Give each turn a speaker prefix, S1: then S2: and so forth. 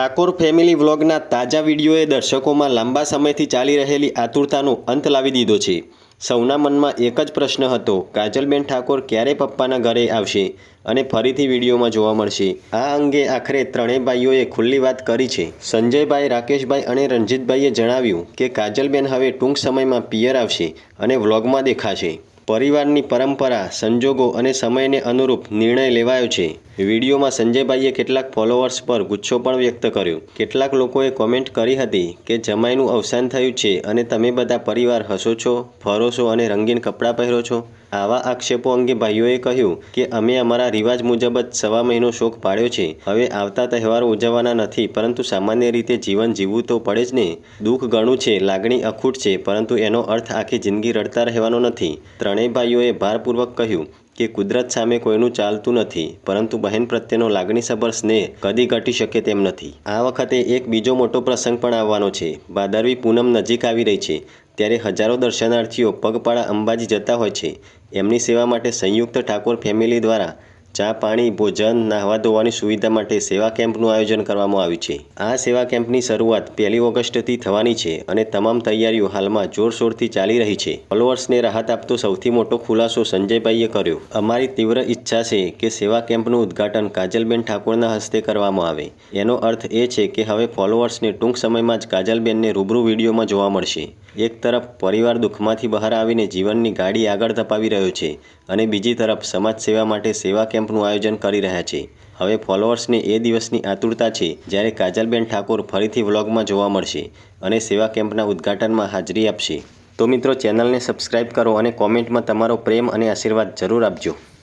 S1: Thakor family વ્લોગના તાજા વિડીયોએ દર્શકોમાં લાંબા સમયથી ચાલી રહેલી આતુરતાનો અંત લાવી દીધો છે. સૌના મનમાં એક જ પ્રશ્ન હતો, કાજલબેન ઠાકોર ક્યારે પપ્પાના ઘરે આવશે અને ફરીથી વિડીયોમાં જોવા મળશે? આ અંગે આખરે ત્રણેય ભાઈઓએ ખુલ્લી વાત કરી છે. સંજયભાઈ, રાકેશભાઈ અને રણજીતભાઈએ જણાવ્યું કે કાજલબેન હવે ટૂંક સમયમાં પિયર આવશે અને વ્લોગમાં દેખાશે. પરિવારની પરંપરા, સંજોગો અને સમયને અનુરૂપ નિર્ણય લેવાયો છે. વિડીયોમાં સંજયભાઈએ કેટલાક ફોલોઅર્સ પર ગુસ્સો પણ વ્યક્ત કર્યો. કેટલાક લોકોએ કોમેન્ટ કરી હતી કે, જમાઈનું અવસાન થયું છે અને તમે બધા પરિવાર હસો છો ફરો છો અને રંગીન કપડાં પહેરો છો? આવા આક્ષેપો અંગે ભાઈઓએ કહ્યું કે અમે અમારા રિવાજ મુજબ જ સવા મહિનો શોક પાડ્યો છે. હવે આવતા તહેવારો ઉજવવાના નથી, પરંતુ સામાન્ય રીતે જીવન જીવવું તો પડે જ ને. દુઃખ ઘણું છે, લાગણી અખૂટ છે, પરંતુ એનો અર્થ આખી જિંદગી રડતા રહેવાનો નથી. ત્રણેય ભાઈઓએ ભારપૂર્વક કહ્યું કે કુદરત સામે કોઈનું ચાલતું નથી, પરંતુ બહેન પ્રત્યેનો લાગણીસભર સ્નેહ કદી ઘટી શકે તેમ નથી. આ વખતે એક બીજો મોટો પ્રસંગ પણ આવવાનો છે. ભાદરવી પૂનમ નજીક આવી રહી છે. ત્યારે હજારો દર્શનાર્થીઓ પગપાળા અંબાજી જતા હોય છે. એમની સેવા માટે સંયુક્ત ઠાકોર ફેમિલી દ્વારા ચા, પાણી, ભોજન, નાહવા ધોવાની સુવિધા માટે સેવા કેમ્પનું આયોજન કરવામાં આવ્યું છે. આ સેવા કેમ્પની શરૂઆત પહેલી ઓગસ્ટથી થવાની છે અને તમામ તૈયારીઓ હાલમાં જોરશોરથી ચાલી રહી છે. ફોલોઅર્સને રાહત આપતો સૌથી મોટો ખુલાસો સંજયભાઈએ કર્યો. અમારી તીવ્ર ઈચ્છા છે કે સેવા કેમ્પનું ઉદ્ઘાટન કાજલબેન ઠાકોરના હસ્તે કરવામાં આવે. એનો અર્થ એ છે કે હવે ફોલોઅર્સને ટૂંક સમયમાં જ કાજલબેનને રૂબરૂ વિડીયોમાં જોવા મળશે. એક તરફ પરિવાર દુઃખમાંથી બહાર આવીને જીવનની ગાડી આગળ ધપાવી રહ્યો છે અને બીજી તરફ સમાજ સેવા માટે સેવા કેમ્પનું આયોજન કરી રહ્યા છે. હવે ફોલોઅર્સને એ દિવસની આતુરતા છે જ્યારે કાજલબેન ઠાકોર ફરીથી વ્લોગમાં જોવા મળશે અને સેવા કેમ્પના ઉદ્ઘાટનમાં હાજરી આપશે. તો મિત્રો, ચેનલને સબસ્ક્રાઇબ કરો અને કોમેન્ટમાં તમારો પ્રેમ અને આશીર્વાદ જરૂર આપજો.